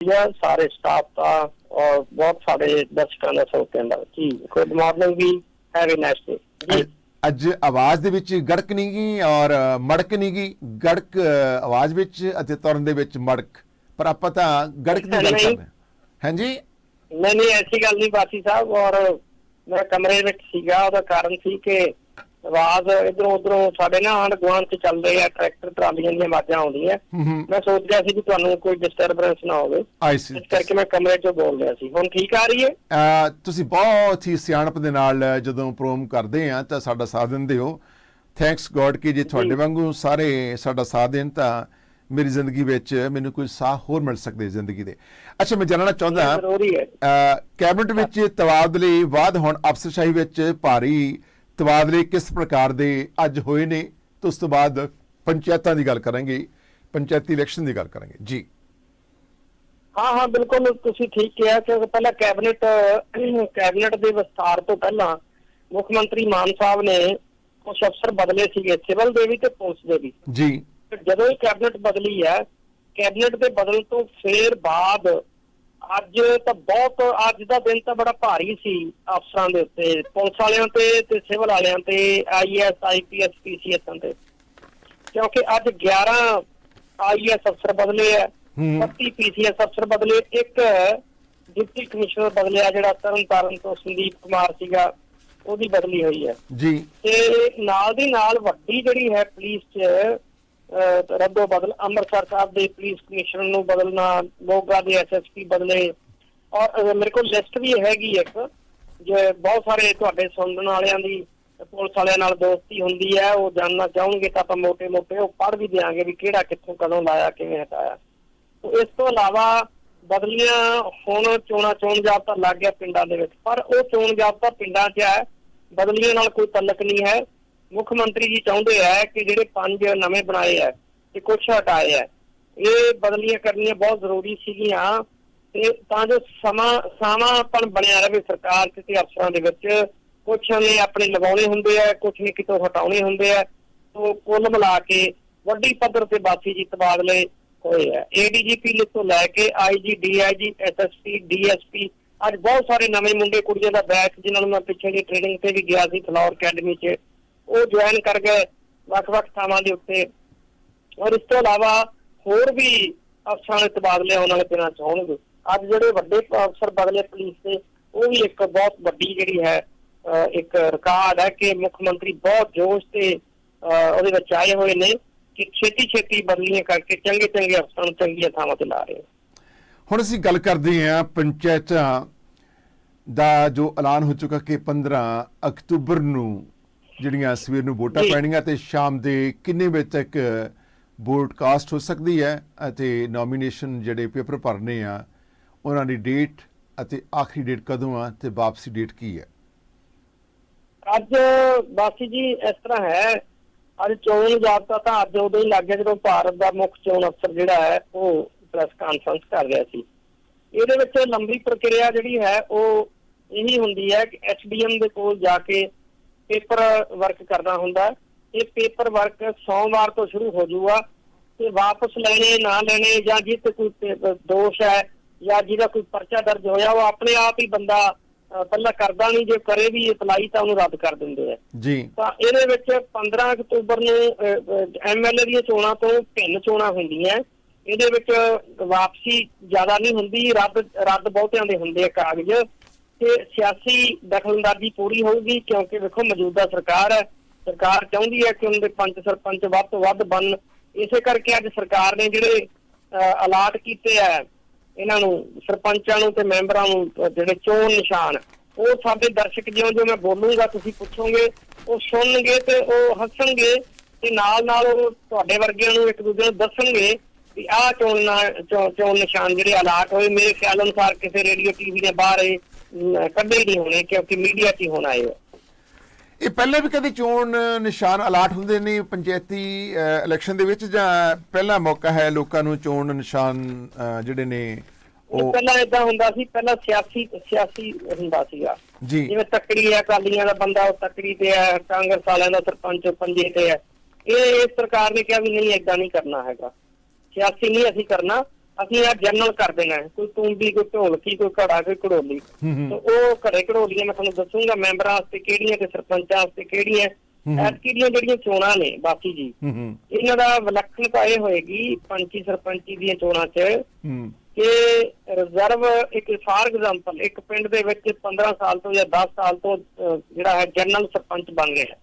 ਜਾਂ ਸਾਰੇ ਸਟਾਫ ਦਾ ਔਰ ਬਹੁਤ ਸਾਰੇ ਦਰਸ਼ਕਾਂ ਦਾ ਸਰੋਤਿਆਂ ਦਾ ਜੀ good morning we have a nice day ਜੀ। ਅੱਜ ਆਵਾਜ਼ ਦੇ ਵਿੱਚ ਗੜਕ ਨਹੀਂ ਗਈ ਔਰ ਮੜਕ ਨਹੀਂ ਗਈ। ਗੜਕ ਆਵਾਜ਼ ਵਿੱਚ ਅਤੇ ਤੁਰਨ ਦੇ ਵਿੱਚ ਮੜਕ। ਪਰ ਆਪਾਂ ਤਾਂ ਗੜਕ ਦੀ ਗੱਲ। ਕਰਦੇ ਹਾਂ। ਹਾਂਜੀ? ਨਹੀਂ ਨਹੀਂ ਐਸੀ ਗੱਲ ਨਹੀਂ ਬਾਸੀ ਸਾਹਿਬ ਔਰ ਮੈਂ ਕਮਰੇ ਵਿੱਚ ਸੀਗਾ ਉਹਦਾ ਕਾਰਨ ਸੀ ਕਿ ਆਵਾਜ਼ ਇਧਰੋਂ ਉਧਰੋਂ ਸਾਡੇ ਨਾ ਆਂਢ ਗੁਆਂਢ ਚ ਚੱਲ ਰਹੇ ਆ ਟਰੈਕਟਰ ਟਰਾਲੀਆਂ ਦੀਆਂ ਆਵਾਜ਼ਾਂ ਆਉਂਦੀਆਂ। ਮੈਂ ਸੋਚ ਰਿਹਾ ਸੀ ਕਿ ਤੁਹਾਨੂੰ ਕੋਈ ਡਿਸਟਰਬੈਂਸ ਨਾ ਹੋਵੇ। ਆਈ ਸੀ ਇਸ ਕਰਕੇ ਮੈਂ ਕਮਰੇ ਚੋਂ ਬੋਲ ਰਿਹਾ ਸੀ। ਹੁਣ ਠੀਕ ਆ ਰਹੀ ਹੈ ਤੁਸੀਂ ਬਹੁਤ ਹੀ ਸਿਆਣਪ ਦੇ ਨਾਲ ਜਦੋਂ ਪ੍ਰੋਮ ਕਰਦੇ ਆ ਤਾਂ ਸਾਡਾ ਸਾਥ ਦਿੰਦੇ ਹੋ। ਥੈਂਕਸ ਗੋਡ ਕਿ ਜੇ ਤੁਹਾਡੇ ਵਾਂਗੂ ਸਾਰੇ ਸਾਡਾ ਸਾਥ ਦੇਣ ਤਾਂ ਮੇਰੀ ਜ਼ਿੰਦਗੀ ਵਿੱਚ ਮੈਨੂੰ ਕੋਈ ਸਾਹ ਹੋਰ ਮਿਲ ਸਕਦੇ ਜ਼ਿੰਦਗੀ ਦੇ। ਅੱਛਾ ਮੈਂ ਜਾਣਨਾ ਚਾਹੁੰਦਾ ਕੈਬਨਿਟ ਵਿੱਚ ਤਬਾਦਲੇ ਬਾਅਦ ਹੁਣ ਅਫਸਰਸ਼ਾਹੀ ਵਿੱਚ ਭਾਰੀ ਤਬਾਦਲੇ ਕਿਸ ਪ੍ਰਕਾਰ ਦੇ ਅੱਜ ਹੋਏ ਨੇ ਤੇ ਉਸ ਤੋਂ ਬਾਅਦ ਪੰਚਾਇਤਾਂ ਦੀ ਗੱਲ ਕਰਾਂਗੇ ਪੰਚਾਇਤੀ ਇਲੈਕਸ਼ਨ ਦੀ ਗੱਲ ਕਰਾਂਗੇ। ਜੀ। ਹਾਂ ਹਾਂ ਬਿਲਕੁਲ ਤੁਸੀਂ ਠੀਕ ਕਿਹਾ ਕਿ ਪਹਿਲਾਂ ਕੈਬਨਿਟ ਕੈਬਨਿਟ ਦੇ ਵਿਸਥਾਰ ਤੋਂ ਪਹਿਲਾਂ ਮੁੱਖ ਮੰਤਰੀ ਮਾਨ ਸਾਹਿਬ ਨੇ ਕੁਝ ਅਫਸਰ ਬਦਲੇ ਸੀਗੇ ਸਿਵਲ ਦੇ ਵੀ ਤੇ ਪੁਲਿਸ ਦੇ ਵੀ। ਜੀ। ਜਦੋਂ ਹੀ ਕੈਬਨਿਟ ਬਦਲੀ ਹੈ ਕੈਬਨਿਟ ਦੇ ਬਦਲਣ ਤੋਂ ਫੇਰ ਬਾਅਦ ਅੱਜ ਤਾਂ ਬਹੁਤ ਅੱਜ ਦਾ ਦਿਨ ਤਾਂ ਬੜਾ ਭਾਰੀ ਸੀ ਅਫਸਰਾਂ ਦੇ ਉੱਤੇ। ਪੁਲਿਸ ਵਾਲਿਆਂ ਤੇ ਤੇ ਸਿਵਲ ਵਾਲਿਆਂ ਤੇ ਆਈਐਸ ਆਈਪੀਐਸ ਪੀਸੀਐਸ ਤੇ। ਕਿਉਂਕਿ ਅੱਜ 11 ਆਈਐਸ ਅਫਸਰ ਬਦਲੇ ਆ ਹੂੰ। 32 ਪੀਸੀਐਸ ਅਫਸਰ ਬਦਲੇ ਇੱਕ ਡਿਪਟੀ ਕਮਿਸ਼ਨਰ ਬਦਲਿਆ ਜਿਹੜਾ ਤਰਨ ਤਾਰਨ ਤੋਂ ਸੰਦੀਪ ਕੁਮਾਰ ਸੀਗਾ ਉਹਦੀ ਬਦਲੀ ਹੋਈ ਹੈ। ਜੀ। ਤੇ ਨਾਲ ਦੀ ਨਾਲ ਵੱਡੀ ਜਿਹੜੀ ਹੈ ਪੁਲਿਸ ਚ ਰੱਦੋ ਬਦਲ, ਅੰਮ੍ਰਿਤਸਰ ਸਾਹਿਬ ਦੇ ਪੁਲਿਸ ਕਮਿਸ਼ਨਰ ਨੂੰ ਬਦਲਣਾ, ਮੋਗਾ ਦੇ ਐਸਐਸਪੀ ਬਦਲੇ। ਔਰ ਮੇਰੇ ਕੋਲ ਲਿਸਟ ਵੀ ਹੈਗੀ ਇੱਕ, ਜੇ ਬਹੁਤ ਸਾਰੇ ਤੁਹਾਡੇ ਸੁਣਨ ਵਾਲਿਆਂ ਦੀ, ਪੁਲਿਸ ਵਾਲਿਆਂ ਨਾਲ ਦੋਸਤੀ ਹੁੰਦੀ ਹੈ, ਉਹ ਜਾਣਨਾ ਚਾਹਣਗੇ ਤਾਂ ਆਪਾਂ ਮੋਟੇ ਮੋਟੇ ਉਹ ਪੜ ਵੀ ਦੇਾਂਗੇ ਵੀ ਕਿਹੜਾ ਕਿੱਥੋਂ ਕਦੋਂ ਲਾਇਆ, ਕਿਵੇਂ ਹਟਾਇਆ। ਇਸ ਤੋਂ ਇਲਾਵਾ ਬਦਲੀਆਂ ਹੁਣ ਚੋਣਾ ਚੋਣ ਜਾਪਤਾ ਲੱਗ ਗਿਆ ਪਿੰਡਾਂ ਦੇ ਵਿੱਚ। ਪਰ ਉਹ ਚੋਣ ਜਾਪਤਾ ਪਿੰਡਾਂ 'ਚ ਹੈ, ਬਦਲੀਆਂ ਨਾਲ ਕੋਈ ਤਲਕ ਨਹੀਂ ਹੈ। ਮੁੱਖ ਮੰਤਰੀ ਜੀ ਚਾਹੁੰਦੇ ਹੈ ਕਿ ਜਿਹੜੇ ਪੰਜ ਨਵੇਂ ਬਣਾਏ ਹੈ ਤੇ ਕੁਝ ਹਟਾਏ ਹੈ ਇਹ ਬਦਲੀਆਂ ਕਰਨੀਆਂ ਬਹੁਤ ਜ਼ਰੂਰੀ ਸੀਗੀਆਂ ਤੇ ਤਾਂ ਜੋ ਸਮਾਂ ਸਮਾਂਪਣ ਬਣਿਆ ਰਹੇ ਸਰਕਾਰ 'ਚ ਤੇ ਅਫਸਰਾਂ ਦੇ ਵਿੱਚ। ਕੁਝ ਨੇ ਆਪਣੇ ਲਗਾਉਣੇ ਹੁੰਦੇ ਆ ਕੁਝ ਨੇ ਕਿਤੋਂ ਹਟਾਉਣੇ ਹੁੰਦੇ ਆ। ਤੋਂ ਕੁੱਲ ਮਿਲਾ ਕੇ ਵੱਡੀ ਪੱਧਰ ਤੇ ਬਾਸੀ ਜੀ ਤਬਾਦਲੇ ਹੋਏ ਆ। ਏਡੀਜੀਪੀ ਤੋਂ ਲੈ ਕੇ ਆਈਜੀ ਡੀਆਈਜੀ ਐਸਐਸਪੀ ਡੀਐਸਪੀ ਅੱਜ ਬਹੁਤ ਸਾਰੇ ਨਵੇਂ ਮੁੰਡੇ ਕੁੜੀਆਂ ਦਾ ਬੈਚ ਜਿਨ੍ਹਾਂ ਨੂੰ ਮੈਂ ਪਿੱਛੇ ਦੀ ਟ੍ਰੇਨਿੰਗ ਤੇ ਵੀ ਗਿਆ ਸੀ ਫਲੋਰ ਅਕੈਡਮੀ 'ਚ। ਉਹ ਜੁਆਇਨ ਕਰ ਗਏ ਵੱਖ-ਵੱਖ ਥਾਵਾਂ ਦੇ ਉੱਤੇ। ਔਰ ਇਸ ਤੋਂ ਇਲਾਵਾ ਹੋਰ ਵੀ ਅਫਸਰਾਂ ਦੇ ਤਬਾਦਲੇ ਆਉਣ ਵਾਲੇ ਦਿਨਾਂ 'ਚ ਅੱਜ ਜਿਹੜੇ ਵੱਡੇ ਅਫਸਰ ਬਦਲੇ ਪੁਲਿਸ ਦੇ, ਉਹ ਵੀ ਇੱਕ ਬਹੁਤ ਵੱਡੀ ਜਿਹੜੀ ਹੈ ਇੱਕ ਰਿਕਾਰਡ ਹੈ ਕਿ ਮੁੱਖ ਮੰਤਰੀ ਬਹੁਤ ਜੋਸ਼ ਤੇ ਉਹਦੇ ਵਿੱਚ ਆਏ ਹੋਏ ਨੇ ਕਿ ਛੇਤੀ ਛੇਤੀ ਬਦਲੀਆਂ ਕਰਕੇ ਚੰਗੇ ਚੰਗੇ ਅਫਸਰਾਂ ਨੂੰ ਚੰਗੀਆਂ ਥਾਵਾਂ ਤੇ ਲਾ ਰਹੇ ਹੁਣ ਅਸੀਂ ਗੱਲ ਕਰਦੇ ਹਾਂ ਪੰਚਾਇਤਾਂ ਦਾ ਜੋ ਐਲਾਨ ਹੋ ਚੁੱਕਾ ਕਿ 15 ਅਕਤੂਬਰ ਨੂੰ ਜਿਹੜੀਆਂ ਸਵੇਰ ਨੂੰ ਵੋਟਾਂ। ਪੈਣੀਆਂ ਤੇ ਸ਼ਾਮ ਦੇ ਕਿੰਨੇ ਵਜੇ ਤੱਕ ਵੋਟ ਕਾਸਟ ਹੋ ਸਕਦੀ ਹੈ ਅਤੇ ਨੋਮੀਨੇਸ਼ਨ ਜਿਹੜੇ ਪੇਪਰ ਭਰਨੇ ਆ ਉਹਨਾਂ ਦੀ ਡੇਟ ਅਤੇ ਆਖਰੀ ਡੇਟ ਕਦੋਂ ਆ ਤੇ ਵਾਪਸੀ ਡੇਟ ਕੀ ਹੈ ਅੱਜ ਬਾਸੀ ਜੀ ਇਸ ਤਰ੍ਹਾਂ ਹੈ ਅੱਜ ਚੋਣ ਜਾਬਤਾ ਤਾਂ ਅੱਜ ਉਦੋਂ ਹੀ ਲੱਗ ਗਿਆ ਜਦੋਂ ਭਾਰਤ ਦਾ ਮੁੱਖ ਚੋਣ ਅਫਸਰ ਜਿਹੜਾ ਹੈ ਉਹ ਪ੍ਰੈਸ ਕਾਨਫਰੰਸ ਕਰ ਰਿਹਾ ਸੀ ਇਹਦੇ ਵਿੱਚ ਲੰਬੀ ਪ੍ਰਕਿਰਿਆ ਜਿਹੜੀ ਹੈ ਉਹ ਇਹੀ ਹੁੰਦੀ ਹੈ ਕਿ ਐਚਡੀਐਮ ਦੇ ਕੋਲ ਜਾ ਕੇ ਪੇਪਰ ਵਰਕ ਕਰਨਾ ਹੁੰਦਾ। ਇਹ ਪੇਪਰ ਵਰਕ ਸੋਮਵਾਰ ਤੋਂ ਸ਼ੁਰੂ ਹੋ ਜਾਊਗਾ। ਤੇ ਵਾਪਸ ਲੈਣੇ ਨਾ ਲੈਣੇ ਜਾਂ ਜਿਸ ਤੇ ਕੋਈ ਦੋਸ਼ ਹੈ ਜਾਂ ਜਿਹਦਾ ਕੋਈ ਪਰਚਾ ਦਰਜ ਹੋਇਆ ਉਹ ਆਪਣੇ ਆਪ ਹੀ ਬੰਦਾ ਪਹਿਲਾਂ ਕਰਦਾ ਨਹੀਂ। ਜੇ ਕਰੇ ਵੀ ਅਪਲਾਈ ਤਾਂ ਉਹਨੂੰ ਰੱਦ ਕਰ ਦਿੰਦੇ ਆ। ਜੀ। ਤਾਂ ਇਹਦੇ ਵਿੱਚ 15 ਅਕਤੂਬਰ ਨੂੰ ਐਮਐਲਏ ਦੀਆਂ ਚੋਣਾਂ ਤੋਂ ਭਿੰਨ ਚੋਣਾਂ ਹੁੰਦੀਆਂ। ਇਹਦੇ ਵਿੱਚ ਵਾਪਸੀ ਜ਼ਿਆਦਾ ਨਹੀਂ ਹੁੰਦੀ। ਰੱਦ ਰੱਦ ਬਹੁਤਿਆਂ ਦੇ ਹੁੰਦੇ ਆ ਕਾਗਜ਼। ਤੇ ਸਿਆਸੀ ਦਖਲਅੰਦਾਜ਼ੀ ਪੂਰੀ ਹੋਊਗੀ, ਕਿਉਂਕਿ ਵੇਖੋ ਮੌਜੂਦਾ ਸਰਕਾਰ ਹੈ, ਸਰਕਾਰ ਚਾਹੁੰਦੀ ਹੈ ਕਿ ਉਹਨਾਂ ਦੇ ਪੰਚ ਸਰਪੰਚ ਵੱਧ ਤੋਂ ਵੱਧ ਬਣਨ। ਇਸੇ ਕਰਕੇ ਅੱਜ ਸਰਕਾਰ ਨੇ ਜਿਹੜੇ ਅਲਾਟ ਕੀਤੇ ਆ, ਇਹਨਾਂ ਨੂੰ, ਸਰਪੰਚਾਂ ਨੂੰ ਤੇ ਮੈਂਬਰਾਂ ਨੂੰ ਜਿਹੜੇ ਚੋਣ ਨਿਸ਼ਾਨ, ਉਹ ਸਾਡੇ ਦਰਸ਼ਕ ਜਿਉਂ ਜਿਉਂ ਮੈਂ ਬੋਲੂੰਗਾ, ਤੁਸੀਂ ਪੁੱਛੋਗੇ, ਉਹ ਸੁਣਨਗੇ ਤੇ ਉਹ ਹੱਸਣਗੇ ਤੇ ਨਾਲ ਨਾਲ ਉਹ ਤੁਹਾਡੇ ਵਰਗਿਆਂ ਨੂੰ ਇੱਕ ਦੂਜੇ ਨੂੰ ਦੱਸਣਗੇ ਵੀ ਆਹ ਚੋਣ ਨਾ- ਚੋਣ ਨਿਸ਼ਾਨ ਜਿਹੜੇ ਅਲਾਟ ਹੋਏ, ਮੇਰੇ ਖਿਆਲ ਅਨੁਸਾਰ ਕਿਸੇ ਰੇਡੀਓ, ਟੀਵੀ ਨੇ ਬਾਹਰ ਇਹ ਹੀ ਨਹੀਂ ਹੋਣੇ ਕਿਉਂਕਿ ਮੀਡੀਆ 'ਚ ਹੀ ਹੋਣਾ ਇਹ ਇਹ ਪਹਿਲਾਂ ਵੀ ਕਦੇ ਚੋਣ ਨਿਸ਼ਾਨ ਅਲਾਟ ਹੁੰਦੇ ਨੇ ਪੰਚਾਇਤੀ ਇਲੈਕਸ਼ਨ ਦੇ ਵਿੱਚ ਜਾਂ ਪਹਿਲਾ ਮੌਕਾ ਹੈ ਲੋਕਾਂ ਨੂੰ ਚੋਣ ਨਿਸ਼ਾਨ ਜਿਹੜੇ ਨੇ ਉਹ? ਪਹਿਲਾਂ ਇਦਾਂ ਹੁੰਦਾ ਸੀ ਪਹਿਲਾਂ ਸਿਆਸੀ ਸਿਆਸੀ ਹੁੰਦਾ ਸੀਗਾ। ਜਿਵੇਂ ਤੱਕੜੀ ਹੈ ਅਕਾਲੀਆਂ ਦਾ ਬੰਦਾ ਉਹ ਤੱਕੜੀ ਤੇ ਹੈ ਕਾਂਗਰਸ ਵਾਲਿਆਂ ਦਾ ਸਰਪੰਚ ਪੰਜੇ ਤੇ ਹੈ ਇਹ ਸਰਕਾਰ ਨੇ ਕਿਹਾ ਵੀ ਨਹੀਂ ਏਦਾਂ ਨਹੀਂ ਕਰਨਾ ਹੈਗਾ। ਸਿਆਸੀ ਨਹੀਂ ਅਸੀਂ ਕਰਨਾ ਅਸੀਂ ਆ ਜਨਰਲ ਕਰ ਦੇਣਾ ਹੈ। ਕੋਈ ਤੂੰਬੀ ਕੋਈ ਢੋਲਕੀ ਕੋਈ ਘੜਾ ਕੋਈ ਘੜੋਲੀ। ਹੂੰ ਹੂੰ। ਤੇ ਉਹ ਘੜੇ ਘੜੋਲੀਆਂ ਮੈਂ ਤੁਹਾਨੂੰ ਦੱਸੂਗਾ ਮੈਂਬਰਾਂ ਵਾਸਤੇ ਕਿਹੜੀਆਂ ਤੇ ਸਰਪੰਚਾਂ ਵਾਸਤੇ ਕਿਹੜੀਆਂ। ਐਤਕੀ ਦੀਆਂ ਜਿਹੜੀਆਂ ਚੋਣਾਂ ਨੇ ਬਾਕੀ ਜੀ ਹੂੰ ਹੂੰ। ਇਹਨਾਂ ਦਾ ਵਿਲੱਖਣਤਾ ਇਹ ਹੋਏਗੀ ਪੰਚੀ ਸਰਪੰਚੀ ਦੀਆਂ ਚੋਣਾਂ 'ਚ ਹੂੰ। ਕਿ ਰਿਜ਼ਰਵ ਇੱਕ ਫਾਰ ਐਗਜ਼ਾਮਪਲ ਇੱਕ ਪਿੰਡ ਦੇ ਵਿੱਚ 15 ਸਾਲ ਤੋਂ ਜਾਂ 10 ਸਾਲ ਤੋਂ ਅਹ, ਜਿਹੜਾ ਹੈ ਜਨਰਲ ਸਰਪੰਚ ਬਣ ਗਿਆ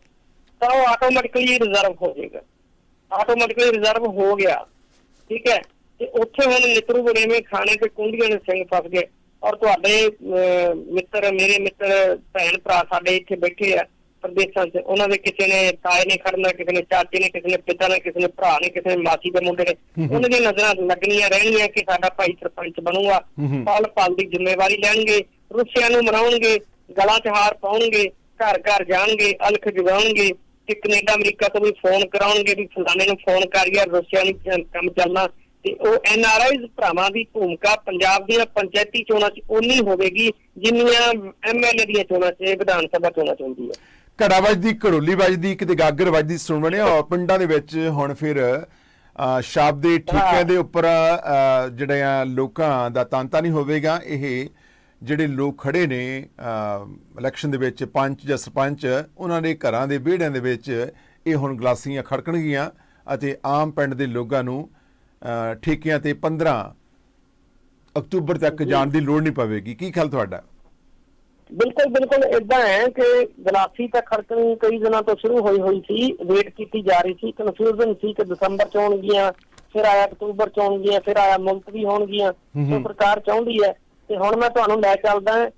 ਤਾਂ ਉਹ ਆਟੋਮੈਟਿਕਲੀ ਰਿਜ਼ਰਵ ਹੋ ਜਾਏਗਾ। ਆਟੋਮੈਟਿਕਲੀ ਰਿਜ਼ਰਵ ਹੋ ਗਿਆ। ਠੀਕ ਹੈ। ਤੇ ਉੱਥੇ ਹੁਣ ਨਿਤਰੂ ਬੜੇਵੇਂ ਖਾਣੇ ਤੇ ਕੁੰਡੀਆਂ ਦੇ ਸਿੰਘ ਫਸ ਗਏ। ਔਰ ਤੁਹਾਡੇ ਮਿੱਤਰ ਮੇਰੇ ਮਿੱਤਰ ਭੈਣ ਭਰਾ ਸਾਡੇ ਇੱਥੇ ਬੈਠੇ ਆ ਪ੍ਰਦੇਸ਼ਾਂ 'ਚ। ਉਹਨਾਂ ਦੇ ਕਿਸੇ ਨੇ ਤਾਏ ਨੇ ਖੜਨਾ ਕਿਸੇ ਨੇ ਚਾਚੇ ਨੇ ਕਿਸੇ ਨੇ ਪਿਤਾ ਨੇ ਕਿਸੇ ਨੇ ਭਰਾ ਨੇ ਕਿਸੇ ਨੇ ਮਾਸੀ ਦੇ ਮੁੰਡੇ ਨੇ। ਉਹਨਾਂ ਦੀਆਂ ਨਜ਼ਰਾਂ ਲੱਗਣੀਆਂ ਰਹਿਣਗੀਆਂ ਕਿ ਸਾਡਾ ਭਾਈ ਸਰਪੰਚ ਬਣੂਗਾ। ਪਲ ਪਲ ਦੀ ਜ਼ਿੰਮੇਵਾਰੀ ਲੈਣਗੇ ਰੁੱਸਿਆਂ ਨੂੰ ਮਨਾਉਣਗੇ ਗਲਾਂ 'ਚ ਹਾਰ ਪਾਉਣਗੇ ਘਰ ਘਰ ਜਾਣਗੇ ਅਲਖ ਜਗਾਉਣਗੇ ਤੇ ਕੈਨੇਡਾ ਅਮਰੀਕਾ ਤੋਂ ਵੀ ਫੋਨ ਕਰਾਉਣਗੇ ਵੀ ਫਲਾਣੇ ਨੂੰ ਫੋਨ ਕਰ ਯਾਰ ਰੁੱਸਿਆਂ ਨੂੰ ਕੰਮ ਚੱਲਣਾ। ਤੇ ਉਹ ਐਨ ਆਰ ਆਈਜ਼ ਭਰਾਵਾਂ ਦੀ ਭੂਮਿਕਾ ਪੰਜਾਬ ਦੀਆਂ ਪੰਚਾਇਤੀ ਚੋਣਾਂ 'ਚ ਉਨੀ ਹੋਵੇਗੀ ਜਿੰਨੀਆਂ ਐਮ ਦੀਆਂ ਚੋਣਾਂ 'ਚ ਵਿਧਾਨ ਸਭਾ ਚੋਣਾਂ 'ਚ ਹੁੰਦੀ ਹੈ। ਘੜਾ ਵੱਜਦੀ ਘੜੋਲੀ ਵੱਜਦੀ ਕਿਤੇ ਗਾਗਰ ਵੱਜਦੀ ਸੁਣ ਬਣਿਆ ਔਰ ਪਿੰਡਾਂ ਦੇ ਵਿੱਚ ਹੁਣ ਫਿਰ ਸ਼ਾਬ ਦੇ ਠੇਕਿਆਂ ਦੇ ਉੱਪਰ ਅ, ਜਿਹੜੇ ਲੋਕਾਂ ਦਾ ਤਾਂਤਾ ਨਹੀਂ ਹੋਵੇਗਾ ਇਹ ਜਿਹੜੇ ਲੋਕ ਖੜੇ ਨੇ ਇਲੈਕਸ਼ਨ ਦੇ ਵਿੱਚ ਪੰਚ ਜਾਂ ਸਰਪੰਚ ਉਹਨਾਂ ਦੇ ਘਰਾਂ ਦੇ ਵਿਹੜਿਆਂ ਦੇ ਵਿੱਚ ਇਹ ਹੁਣ ਗਲਾਸੀਆਂ ਖੜਕਣਗੀਆਂ ਅਤੇ ਆਮ ਪਿੰਡ ਦੇ ਲੋਕਾਂ ਨੂੰ ਠੇਕਿਆਂ ਤੇ 15 ਅਕਤੂਬਰ ਤੱਕ ਜਾਣ ਦੀ ਲੋੜ ਨਹੀਂ ਪਵੇਗੀ। ਕੀ ਖਿਆਲ ਤੁਹਾਡਾ? ਬਿਲਕੁਲ ਬਿਲਕੁਲ ਇਦਾਂ ਹੈ ਕਿ ਗਲਾਸੀ ਤਾਂ ਖੜਕਣੀ ਕਈ ਦਿਨਾਂ ਤੋਂ ਸ਼ੁਰੂ ਹੋਈ ਹੋਈ ਸੀ ਵੇਟ ਕੀਤੀ ਜਾ ਰਹੀ ਸੀ ਕਨਫਿਊਜ਼ਨ ਸੀ ਕਿ ਦਸੰਬਰ ਚ ਹੋਣਗੀਆਂ ਫਿਰ ਆਇਆ ਅਕਤੂਬਰ ਚ ਹੋਣਗੀਆਂ ਫਿਰ ਆਇਆ ਮੁਲਤਵੀ ਹੋਣਗੀਆਂ। ਸੋ। ਸਰਕਾਰ ਚਾਹੁੰਦੀ ਹੈ ਤੇ ਹੁਣ ਮੈਂ ਤੁਹਾਨੂੰ ਲੈ ਚੱਲਦਾ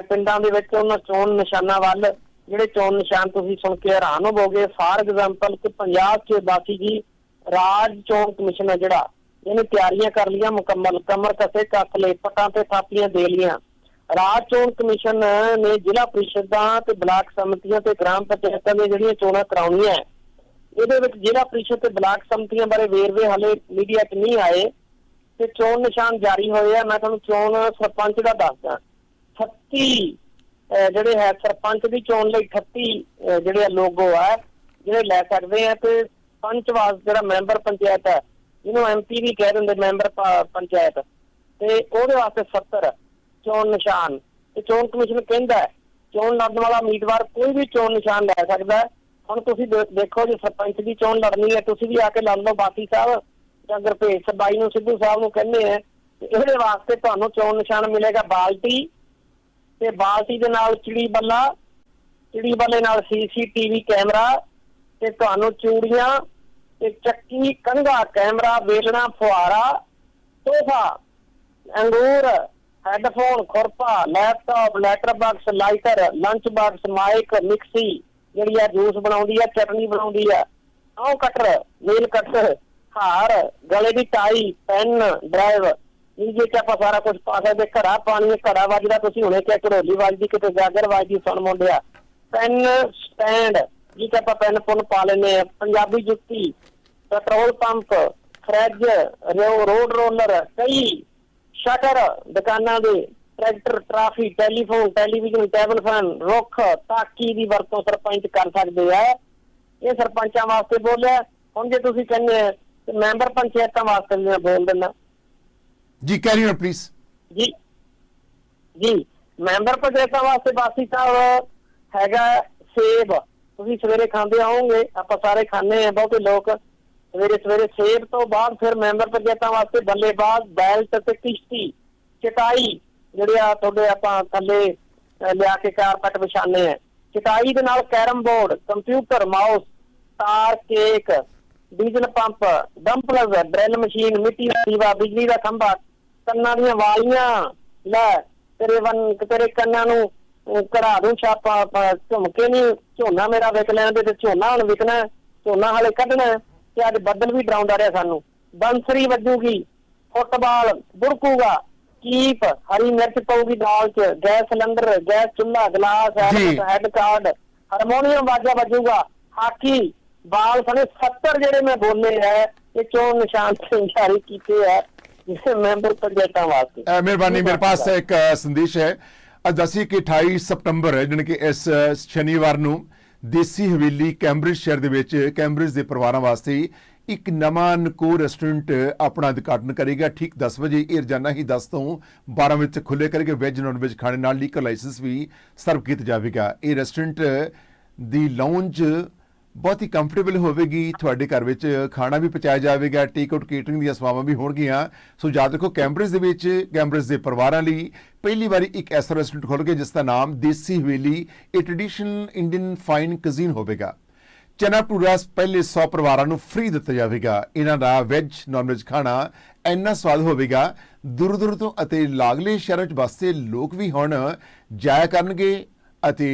ਪਿੰਡਾਂ ਦੇ ਵਿੱਚ ਉਹਨਾਂ ਚੋਣ ਨਿਸ਼ਾਨਾਂ ਵੱਲ ਜਿਹੜੇ ਚੋਣ ਨਿਸ਼ਾਨ ਤੁਸੀਂ ਸੁਣ ਕੇ ਹੈਰਾਨ ਹੋਵੋਗੇ। ਫਾਰ ਐਗਜ਼ਾਮਪਲ ਕਿ ਪੰਜਾਬ 'ਚ ਬਾਕੀ ਜੀ ਰਾਜ ਚੋਣ ਕਮਿਸ਼ਨ ਹੈ ਜਿਹੜਾ ਇਹਨੇ ਤਿਆਰੀਆਂ ਕਰ ਲੀਆਂ ਮੁਕੰਮਲ ਕਮਰ ਕਸੇ ਕੱਸ ਲਏ ਪਟਾਂ ਤੇ ਥਾਪੀਆਂ ਦੇ ਲੀਆਂ ਰਾਜ ਚੋਣ ਕਮਿਸ਼ਨ ਨੇ ਜ਼ਿਲ੍ਹਾ ਪ੍ਰੀਸ਼ਦਾਂ ਤੇ ਬਲਾਕ ਸਮਿਤੀਆਂ ਤੇ ਗ੍ਰਾਮ ਪੰਚਾਇਤਾਂ ਦੀਆਂ ਜਿਹੜੀਆਂ ਚੋਣਾਂ ਕਰਾਉਣੀਆਂ ਇਹਦੇ ਵਿੱਚ ਜ਼ਿਲ੍ਹਾ ਪ੍ਰੀਸ਼ਦ ਤੇ ਬਲਾਕ ਸਮਿਤੀਆਂ ਬਾਰੇ ਵੇਰਵੇ ਹਲੇ ਮੀਡੀਆ 'ਚ ਨਹੀਂ ਆਏ ਤੇ ਚੋਣ ਨਿਸ਼ਾਨ ਜਾਰੀ ਹੋਏ ਆ। ਮੈਂ ਤੁਹਾਨੂੰ ਚੋਣ ਸਰਪੰਚ ਦਾ ਦੱਸਦਾ 38 ਜਿਹੜੇ ਹੈ ਸਰਪੰਚ ਦੀ ਚੋਣ ਲਈ 38 ਅਹ, ਜਿਹੜੇ ਲੋਗੋ ਆ ਜਿਹੜੇ ਲੈ ਸਕਦੇ ਆ ਤੇ ਪੰਚ ਵਾਸ ਜਿਹੜਾ ਮੈਂਬਰ ਪੰਚਾਇਤ ਹੈ, ਜਿਹਨੂੰ ਐਮਪੀ ਵੀ ਕਹਿ ਦਿੰਦੇ ਮੈਂਬਰ ਪੰਚਾਇਤ, ਤੇ ਉਹਦੇ ਵਾਸਤੇ 70 ਚੋਣ ਨਿਸ਼ਾਨ, ਤੇ ਚੋਣ ਕਮਿਸ਼ਨ ਕਹਿੰਦਾ ਚੋਣ ਲੜਨ ਵਾਲਾ ਉਮੀਦਵਾਰ ਕੋਈ ਵੀ ਚੋਣ ਨਿਸ਼ਾਨ ਲੈ ਸਕਦਾ ਹੁਣ ਤੁਸੀਂ ਦੇਖੋ ਜੇ ਸਰਪੰਚ ਦੀ ਚੋਣ ਲੜਨੀ ਹੈ, ਤੁਸੀਂ ਵੀ ਆ ਕੇ ਲੜ ਲਓ, ਬਾਕੀ ਸਾਹਿਬ ਜਾਂ ਗੁਰਭੇਜ ਸਬਾਈ ਨੂੰ, ਸਿੱਧੂ ਸਾਹਿਬ ਨੂੰ ਕਹਿੰਦੇ ਆ ਤੇ ਇਹਦੇ ਵਾਸਤੇ ਤੁਹਾਨੂੰ ਚੋਣ ਨਿਸ਼ਾਨ ਮਿਲੇਗਾ ਬਾਲਟੀ, ਤੇ ਬਾਲਟੀ ਦੇ ਨਾਲ ਚਿੜੀ ਬੱਲਾ, ਚਿੜੀ ਬੱਲੇ ਨਾਲ ਸੀਸੀਟੀਵੀ ਕੈਮਰਾ, ਤੇ ਤੁਹਾਨੂੰ ਚੂੜੀਆਂ ਤੇ ਚੱਕੀ, ਕੰਘਾ, ਕੈਮਰਾ ਵੇਲਣਾ ਫੁਹਾਰਾ, ਤੋਹਫਾ, ਅੰਗੂਰ, headphone, ਖੁਰਪਾ, laptop letter box lighter lunch box mike mixie, ਜਿਹੜੀ ਆ ਜੂਸ ਬਣਾਉਂਦੀ ਆ, ਚਟਨੀ ਬਣਾਉਂਦੀ ਆ ਆਹ ਕਟਰ ਨੇਲ ਕਟਰ ਹਾਰ, ਗਲੇ ਦੀ ਟਾਈ ਪੈਨ ਡਰਾਈਵ ਇਹ ਜੇ ਕਿ ਆਪਾਂ ਸਾਰਾ ਕੁਝ ਪਾ ਸਕਦੇ ਘੜਾ ਪਾਣੀ, ਘੜਾ ਵੱਜਦਾ, ਤੁਸੀਂ ਹੁਣੇ ਕਿ ਘੜੋਲੀ ਵੱਜਦੀ, ਕਿਤੇ ਜਾਗਰ ਵੱਜਦੀ, ਸੁਣ ਮੁੰਡਿਆ। ਪੈਨ ਸਟੈਂਡ ਜੀ ਕਿ ਆਪਾਂ ਪੈਨ ਪੁੰਨ ਪਾ ਲੈਨੇ ਆ। ਪੰਜਾਬੀ ਜੁੱਤੀ ਪੈਟਰੋਲ ਪੰਪ ਫ੍ਰਿਜ ਰੋ- ਰੋਡ ਰੋਲਰ ਕਈ ਸ਼ਟਰ ਦੁਕਾਨਾਂ ਦੇ tractor trophy telephone television table fan ਰੁੱਖ ਤਾਕੀ ਦੀ ਵਰਤੋਂ ਸਰਪੰਚ ਕਰ ਸਕਦੇ ਆ ਇਹ ਸਰਪੰਚਾਂ ਵਾਸਤੇ ਬੋਲਿਆ ਹੁਣ ਜੇ ਤੁਸੀਂ ਕਹਿੰਦੇ ਤੇ ਮੈਂਬਰ ਪੰਚਾਇਤਾਂ ਵਾਸਤੇ ਵੀ ਮੈਂ ਬੋਲ ਦਿੰਦਾ ਜੀ ਕੈਰੀ ਔਨ ਪਲੀਜ਼ ਜੀ ਜੀ ਮੈਂਬਰ ਪੰਚਾਇਤਾਂ ਵਾਸਤੇ ਬਾਸੀ ਸਾਹਿਬ ਹੈਗਾ ਸੇਬ ਤੁਸੀਂ ਸਵੇਰੇ ਖਾਂਦੇ ਹੋਵੋਗੇ ਆਪਾਂ ਸਾਰੇ ਖਾਂਦੇ ਆ ਬਹੁਤੇ ਲੋਕ ਸਵੇਰੇ ਸਵੇਰੇ ਸੇਬ ਤੋਂ ਬਾਅਦ ਫਿਰ ਮੈਂਬਰ ਪੰਚਾਇਤਾਂ ਵਾਸਤੇ ਬੱਲੇਬਾਜ਼ ਬੈਲਟ ਤੇ ਕਿਸ਼ਤੀ ਚਟਾਈ ਜਿਹੜੇ ਆ ਤੁਹਾਡੇ ਆਪਾਂ ਥੱਲੇ ਲਿਆ ਕੇ ਕਾਰਪੈਟ ਵਿਛਾਣੇ ਆ ਚਟਾਈ ਦੇ ਨਾਲ ਕੈਰਮ ਬੋਰਡ ਕੰਪਿਊਟਰ ਮਾਊਸ ਤਾਰ ਕੇਕ ਡੀਜ਼ਲ ਪੰਪ ਡੰਪਲਰ ਡਰਿਲ ਮਸ਼ੀਨ ਮਿੱਟੀ ਦਾ ਦੀਵਾ ਬਿਜਲੀ ਦਾ ਖੰਭਾ ਕੰਨਾਂ ਦੀਆਂ ਵਾਲੀਆਂ ਲੈ ਤੇਰੇ ਵਨ ਤੇਰੇ ਕੰਨਾਂ ਨੂੰ ਅਹ, ਕਢਾ ਦੂੰ ਛਾਪਾ ਪ- ਝੁਮਕੇ ਨਹੀਂ ਝੋਨਾ ਮੇਰਾ ਵਿਕ ਲੈਣ ਦੇ ਤੇ ਝੋਨਾ ਹੁਣ ਵਿਕਣਾ ਝੋਨਾ ਹਾਲੇ ਕੱਢਣਾ ਤੇ ਅੱਜ ਬੱਦਲ ਵੀ ਡਰਾਉਂਦਾ ਰਿਹਾ ਸਾਨੂੰ। ਬੰਸਰੀ ਵੱਜੂਗੀ ਫੁੱਟਬਾਲ ਬੁਰਕੂਗਾ ਕੀਪ ਹਰੀ ਮਿਰਚ ਪਊਗੀ ਦਾਲ 'ਚ ਗੈਸ ਸਿਲੰਡਰ ਗੈਸ ਚੁੱਲ੍ਹਾ ਗਲਾਸ। ਹੈਡ ਕਾਰਡ ਹਾਰਮੋਨੀਅਮ ਵਾਜਾ ਵੱਜੂਗਾ ਹਾਕੀ ਬਾਲ ਸਣੇ 70 ਜਿਹੜੇ ਮੈਂ ਬੋਲੇ ਹੈ ਇਹ ਚੋਣ ਨਿਸ਼ਾਨ ਤੇ ਜਾਰੀ ਕੀਤੇ ਹੈ ਜਿਸੇ ਮੈਂਬਰ ਪੰਚਾਇਤਾਂ ਵਾਸਤੇ। ਮਿਹਰਬਾਨੀ ਮੇਰੇ ਪਾਸ ਇੱਕ ਸੰਦੇਸ਼ ਹੈ। ਅੱਜ ਅਸੀਂ ਕਿ 28 ਸਤੰਬਰ ਹੈ ਜਾਣੀ ਕਿ ਇਸ ਸ਼ਨੀਵਾਰ ਨੂੰ ਦੇਸੀ ਹਵੇਲੀ ਕੈਂਬਰਿਜ ਸ਼ਹਿਰ ਦੇ ਵਿੱਚ ਕੈਂਬਰਿਜ ਦੇ ਪਰਿਵਾਰਾਂ ਵਾਸਤੇ ਇੱਕ ਨਵਾਂ ਨਕੋ ਰੈਸਟੋਰੈਂਟ ਆਪਣਾ ਉਦਘਾਟਨ ਕਰੇਗਾ। ਠੀਕ 10 ਵਜੇ ਇਹ ਰੋਜ਼ਾਨਾ ਹੀ 10 ਤੋਂ 12 ਵਜੇ ਤੱਕ ਖੁੱਲੇ ਕਰੇਗਾ। ਵੈਜ ਨਾਨ ਵੈਜ ਖਾਣੇ ਨਾਲ ਲੀਕਲ ਲਾਇਸੈਂਸ ਵੀ ਸਰਵ ਕੀਤਾ ਜਾਵੇਗਾ। ਇਹ ਰੈਸਟੋਰੈਂਟ ਦੀ ਲਾਉਂਜ ਬਹੁਤ ਹੀ ਕੰਫਰਟੇਬਲ ਹੋਵੇਗੀ। ਤੁਹਾਡੇ ਘਰ ਵਿੱਚ ਖਾਣਾ ਵੀ ਪਹੁੰਚਾਇਆ ਜਾਵੇਗਾ ਟੇਕ ਆਊਟ ਕੇਟਰਿੰਗ ਦੀਆਂ ਸੇਵਾਵਾਂ ਵੀ ਹੋਣਗੀਆਂ। ਸੋ ਯਾਦ ਰੱਖੋ ਕੈਂਬਰਿਜ ਦੇ ਵਿੱਚ ਕੈਂਬਰਿਜ ਦੇ ਪਰਿਵਾਰਾਂ ਲਈ ਪਹਿਲੀ ਵਾਰੀ ਇੱਕ ਐਸਾ ਰੈਸਟੋਰੈਂਟ ਖੁੱਲ੍ਹ ਗਿਆ ਜਿਸ ਦਾ ਨਾਮ ਦੇਸੀ ਹਵੇਲੀ ਇਹ ਟ੍ਰੈਡੀਸ਼ਨਲ ਇੰਡੀਅਨ ਫਾਈਨ ਕਜ਼ੀਨ ਹੋਵੇਗਾ। ਚਨਾ ਟੂਰਾਸ ਪਹਿਲੇ 100 ਪਰਿਵਾਰਾਂ ਨੂੰ ਫ੍ਰੀ ਦਿੱਤਾ ਜਾਵੇਗਾ। ਇਹਨਾਂ ਦਾ ਵੈਜ ਨਾਨ ਵੈਜ ਖਾਣਾ ਇੰਨਾ ਸਵਾਦ ਹੋਵੇਗਾ। ਦੂਰ ਦੂਰ ਤੋਂ ਅਤੇ ਲਾਗਲੇ ਸ਼ਹਿਰਾਂ 'ਚ ਵਸਦੇ ਲੋਕ ਵੀ ਹੁਣ ਜਾਇਆ ਕਰਨਗੇ ਅਤੇ